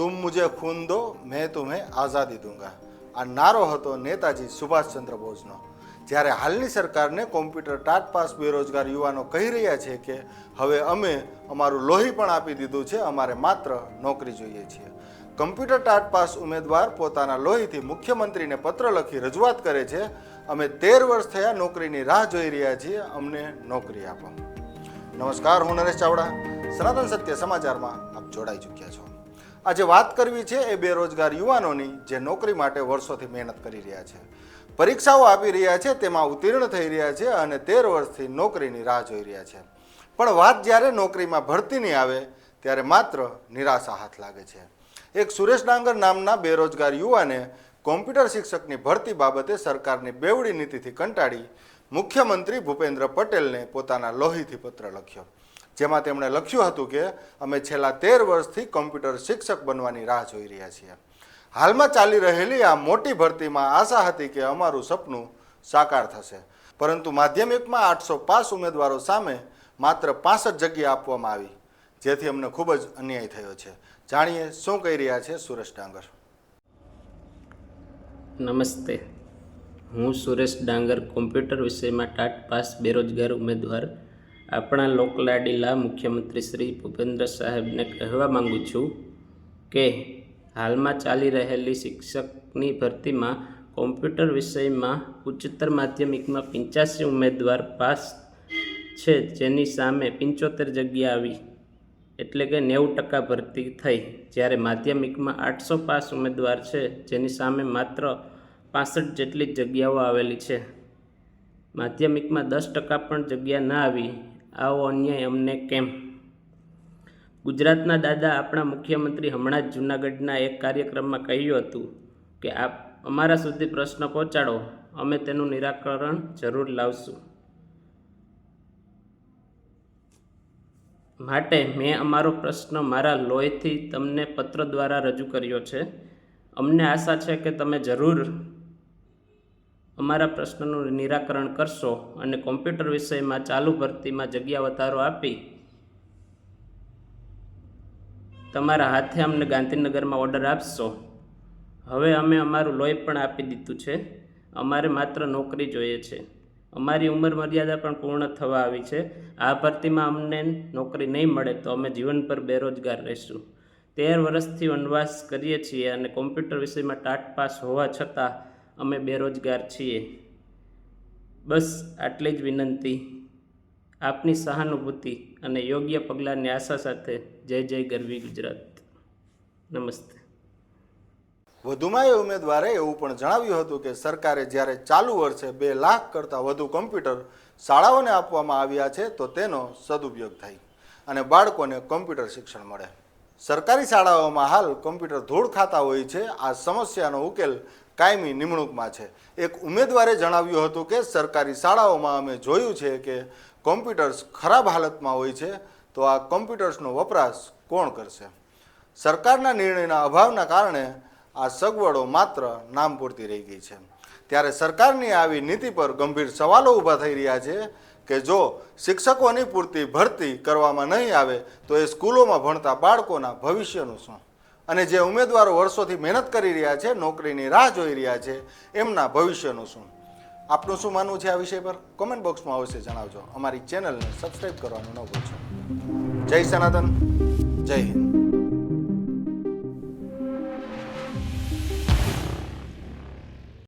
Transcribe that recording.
તુમ મુજે ખૂન દો મેં તુમ્हें આઝાદી દૂંગા આ નારો હતો નેતાજી સુભાષચંદ્ર બોઝનો જ્યારે હાલની સરકારને કોમ્પ્યુટર ટાટ પાસ બેરોજગાર યુવાનો કહી રહ્યા છે કે હવે અમે અમારું લોહી પણ આપી દીધું છે અમારે માત્ર નોકરી જોઈએ છીએ કમ્પ્યુટર ટાટ પાસ ઉમેદવાર પોતાના લોહીથી મુખ્યમંત્રીને પત્ર લખી રજૂઆત કરે છે અમે તેર વર્ષ થયા નોકરીની રાહ જોઈ રહ્યા છીએ અમને નોકરી આપો નમસ્કાર હું નરેશ ચાવડા સનાતન સત્ય સમાચારમાં આપ જોડાઈ ચૂક્યા છો આજે વાત કરવી છે એ બેરોજગાર યુવાનોની જે નોકરી માટે વર્ષોથી મહેનત કરી રહ્યા છે. પરીક્ષાઓ આપી રહ્યા છે, તેમાં ઉત્તીર્ણ થઈ રહ્યા છે અને તેર વર્ષથી નોકરીની રાહ જોઈ રહ્યા છે. પણ વાત જ્યારે નોકરીમાં ભરતીની આવે, ત્યારે માત્ર નિરાશા હાથ લાગે છે. એક સુરેશ ડાંગર નામના બેરોજગાર યુવાને કોમ્પ્યુટર શિક્ષકની ભરતી બાબતે સરકારની બેવડી નીતિથી કંટાળી મુખ્યમંત્રી ભૂપેન્દ્ર પટેલને પોતાના લોહીથી પત્ર લખ્યો. જેમાં તેમણે લખ્યું હતું કે અમે છેલ્લા તેર વર્ષથી કોમ્પ્યુટર શિક્ષક બનવાની રાહ જોઈ રહ્યા છીએ. હાલમાં ચાલી રહેલી આ મોટી ભરતીમાં આશા હતી કે અમારું સપનું સાકાર થશે. પરંતુ માધ્યમિકમાં આઠસો પાસ ઉમેદવારો સામે માત્ર પાસઠ જગ્યા આપવામાં આવી, જેથી અમને ખૂબ જ અન્યાય થયો છે. જાણીએ શું કહી રહ્યા છે સુરેશ ડાંગર. નમસ્તે. હું સુરેશ ડાંગર, કોમ્પ્યુટર વિષયમાં ટાટ પાસ બેરોજગાર ઉમેદવાર આપણા લોકલાડીલા મુખ્યમંત્રી શ્રી ભૂપેન્દ્ર સાહેબને કહેવા માંગુ છું કે હાલમાં ચાલી રહેલી શિક્ષકની ભરતીમાં કોમ્પ્યુટર વિષયમાં ઉચ્ચતર માધ્યમિકમાં પંચ્યાસી ઉમેદવાર પાસ છે, જેની સામે પંચોતેર જગ્યા આવી એટલે કે નેવું ટકા ભરતી થઈ, જ્યારે માધ્યમિકમાં આઠસો પાસ ઉમેદવાર છે, જેની સામે માત્ર પાસઠ જેટલી જગ્યાઓ આવેલી છે. માધ્યમિકમાં દસ ટકા પણ જગ્યા ના આવી આવો અન્યાય અમને કેમ? ગુજરાતના દાદા આપણા મુખ્યમંત્રી હમણાં જ જૂનાગઢના એક કાર્યક્રમમાં કહ્યું હતું કે, આપ અમારા સુધી પ્રશ્ન પહોંચાડો, અમે તેનું નિરાકરણ જરૂર લાવશું. માટે મેં અમારો પ્રશ્ન મારા લોહીથી તમને પત્ર દ્વારા રજૂ કર્યો છે. અમને આશા છે કે તમે જરૂર અમારા પ્રશ્નનું નિરાકરણ કરશો અને કોમ્પ્યુટર વિષયમાં ચાલુ ભરતીમાં જગ્યા વધારો આપી તમારા હાથે અમને ગાંધીનગરમાં ઓર્ડર આપશો. હવે અમે અમારું લોહી પણ આપી દીધું છે. અમારે માત્ર નોકરી જોઈએ છે. અમારી ઉંમર મર્યાદા પણ પૂર્ણ થવા આવી છે. આ ભરતીમાં અમને નોકરી નહીં મળે તો અમે જીવનભર બેરોજગાર રહીશું. તેર વર્ષથી વનવાસ કરીએ છીએ અને કોમ્પ્યુટર વિષયમાં ટાટ પાસ હોવા છતાં અમે બેરોજગાર છીએ. બસ આટલી જ વિનંતી. આપની સહાનુભૂતિ અને યોગ્ય પગલાંની આશા સાથે જય જય ગરવી ગુજરાત. નમસ્તે. વધુમાં એ ઉમેદવારે એવું પણ જણાવ્યું હતું કે સરકારે જ્યારે ચાલુ વર્ષે બે લાખ કરતાં વધુ કમ્પ્યુટર શાળાઓને આપવામાં આવ્યા છે, તો તેનો સદુપયોગ થાય અને બાળકોને કોમ્પ્યુટર શિક્ષણ મળે. સરકારી શાળાઓમાં હાલ કોમ્પ્યુટર ધૂળ ખાતા હોય છે. આ સમસ્યાનો ઉકેલ કાયમી નિમણૂકમાં છે. એક ઉમેદવારે જણાવ્યું હતું કે, સરકારી શાળાઓમાં અમે જોયું છે કે કોમ્પ્યુટર્સ ખરાબ હાલતમાં હોય છે, તો આ કોમ્પ્યુટર્સનો વપરાશ કોણ કરશે? સરકારના નિર્ણયના અભાવના કારણે આ સગવડો માત્ર નામ પૂરતી રહી ગઈ છે. ત્યારે સરકારની આવી નીતિ પર ગંભીર સવાલો ઊભા થઈ રહ્યા છે કે જો શિક્ષકોની પૂરતી ભરતી કરવામાં નહીં આવે, તો એ સ્કૂલોમાં ભણતા બાળકોના ભવિષ્યનું શું? અને જે ઉમેદવારો વર્ષોથી મહેનત કરી રહ્યા છે, નોકરીની રાહ જોઈ રહ્યા છે, એમના ભવિષ્યનું શું? આપનું શું માનવું છે આ વિષય પર? કોમેન્ટ બોક્સમાં અવશ્ય જણાવજો. અમારી ચેનલને સબસ્ક્રાઈબ કરવાનું ન ભૂલશો. જય સનાતન, જય હિન્દ.